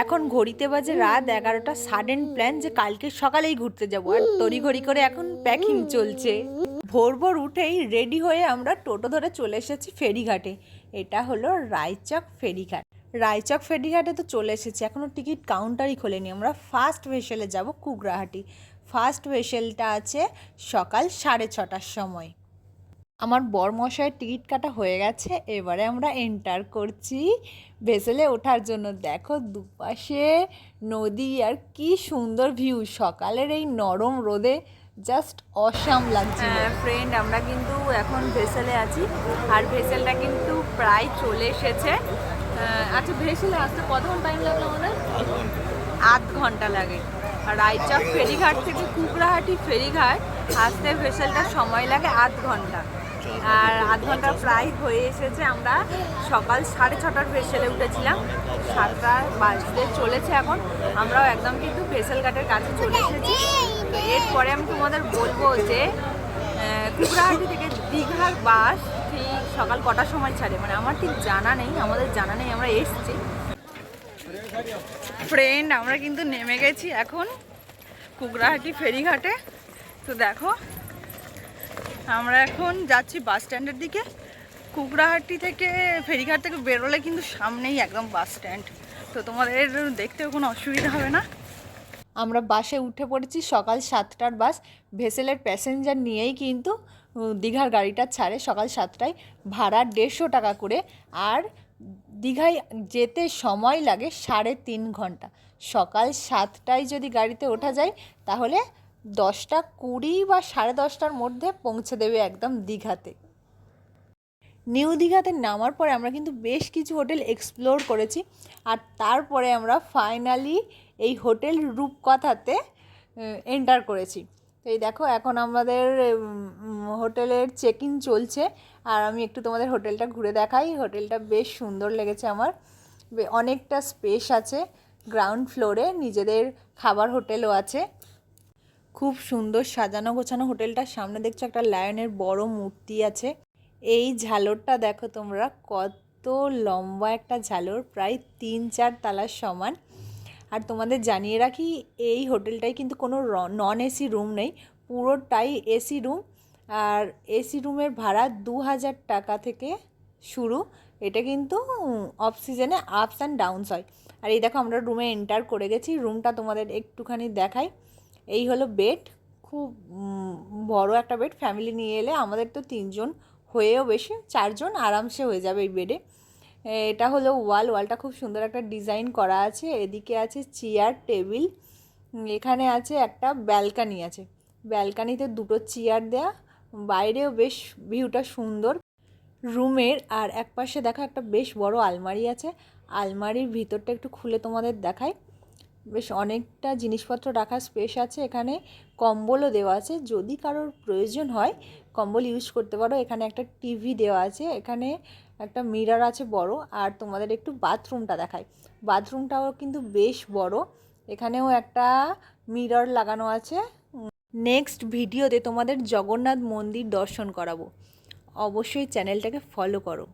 এখন ঘড়িতে বাজে রাত এগারোটা সাডেন প্ল্যান যে কালকে সকালেই ঘুরতে যাব। আর তড়িঘড়ি করে এখন প্যাকিং চলছে। ভোর ভোর উঠেই রেডি হয়ে আমরা টোটো ধরে চলে এসেছি ফেরিঘাটে। এটা হলো রায়চক ফেরিঘাট। রায়চক ফেরিঘাটে তো চলে এসেছি এখনও টিকিট কাউন্টারই খোলেনি। আমরা ফার্স্ট ভেসেলে যাব কুগরাহাটি ফার্স্ট ভেসেলটা আছে সকাল সাড়ে ছটার সময়। আমার বরমশাইয়ের টিকিট কাটা হয়ে গেছে, এবারে আমরা এন্টার করছি। ভেসেলে ওঠার জন্য দেখো দুপাশে নদী, আর কি সুন্দর ভিউ সকালের এই নরম রোদে জাস্ট অসাম লাগছে ফ্রেন্ড আমরা কিন্তু এখন ভেসেলে আছি। আর ভেসেলটা কিন্তু প্রায় চলে এসেছে। আচ্ছা ভেসেলে আসতে কতক্ষণ টাইম লাগল আমাদের? আধ ঘণ্টা লাগে। আর রায়চক ফেরিঘাট থেকে কুকরাহাটি ফেরিঘাট আসতে ভেসেলটা সময় লাগে আধ ঘণ্টা। আর আধ ঘণ্টা প্রায় হয়ে এসেছে আমরা। সকাল সাড়ে ছটার ফেসেলে উঠেছিলাম। সাতটা বাজতে চলেছে এখন। আমরাও একদম কিন্তু ভেসেল ঘাটের কাছে চলে এসেছি। এরপরে আমি তোমাদের বলব যে কুকরাহাটি থেকে দীঘার বাস ঠিক সকাল কটার সময় ছাড়ে। মানে আমার ঠিক জানা নেই, আমাদের জানা নেই, আমরা এসছি। ফ্রেন্ড আমরা কিন্তু নেমে গেছি এখন কুকরাহাটি ফেরিঘাটে। তো দেখো আমরা এখন যাচ্ছি বাস স্ট্যান্ডের দিকে। কুকড়াহাটি থেকে ফেরিঘাট থেকে বেরোলে কিন্তু সামনেই একদম বাস স্ট্যান্ড। তো তোমাদের দেখতেও কোনো অসুবিধা হবে না। আমরা বাসে উঠে পড়েছি সকাল সাতটার বাস। ভেসেলের প্যাসেঞ্জার নিয়েই কিন্তু দীঘার গাড়িটা ছাড়ে সকাল সাতটায়। ভাড়া দেড়শো টাকা করে। আর দীঘায় যেতে সময় লাগে সাড়ে তিন ঘণ্টা। সকাল সাতটায় যদি গাড়িতে ওঠা যায়, তাহলে দশটা কুড়ি বা সাড়ে দশটার মধ্যে পৌঁছে দেবে একদম দীঘাতে। নিউ দীঘাতে নামার পরে আমরা কিন্তু বেশ কিছু হোটেল এক্সপ্লোর করেছি আর তারপরে আমরা ফাইনালি এই হোটেল রূপকথাতে এন্টার করেছি। তো এই দেখো এখন আমাদের হোটেলের চেক ইন চলছে আর আমি একটু তোমাদের হোটেলটা ঘুরে দেখাই। হোটেলটা বেশ সুন্দর লেগেছে আমার। অনেকটা স্পেস আছে। গ্রাউন্ড ফ্লোরে নিজেদের খাবার হোটেলও আছে। খুব সুন্দর সাজানো গোছানো হোটেলটার সামনে দেখছ একটা লায়নের বড় মূর্তি আছে। এই ঝালরটা দেখো তোমরা, কত লম্বা একটা ঝালর, প্রায় তিন চার তালার সমান। আর তোমাদের জানিয়ে রাখি, এই হোটেলটায় কিন্তু কোনো নন এসি রুম নেই, পুরোটাই এসি রুম আর এসি রুমের ভাড়া দু হাজার টাকা থেকে শুরু। এটা কিন্তু অফ সিজনে আপস অ্যান্ড ডাউনস হয়। আর এই দেখো আমরা রুমে এন্টার করে গেছি রুমটা তোমাদের একটুখানি দেখাই। এই হলো বেড খুব বড় একটা বেড ফ্যামিলি নিয়ে এলে আমাদের তো তিনজন হয়েও বেশি, চারজন আরামসে হয়ে যাবে এই বেডে এটা হলো ওয়াল ওয়ালটা খুব সুন্দর একটা ডিজাইন করা আছে, এদিকে আছে চেয়ার টেবিল এখানে আছে একটা ব্যালকানি আছে। ব্যালকানিতে দুটো চেয়ার দেয়া, বাইরেও বেশ ভিউটা সুন্দর। রুমের আর একপাশে দেখা একটা বেশ বড় আলমারি আছে, আলমারির ভিতরটা একটু খুলে তোমাদের দেখাই। বেশ অনেকটা জিনিসপত্র রাখার স্পেস আছে। এখানে কম্বলও দেওয়া আছে। যদি কারোর প্রয়োজন হয়, কম্বল ইউজ করতে পারো। এখানে একটা টিভি দেওয়া আছে। এখানে একটা মিরর আছে বড়। আর তোমাদের একটু বাথরুমটা দেখায় বাথরুমটাও কিন্তু বেশ বড়। এখানেও একটা মিরর লাগানো আছে। নেক্সট ভিডিওতে তোমাদের জগন্নাথ মন্দির দর্শন করাবো। অবশ্যই চ্যানেলটাকে ফলো করো।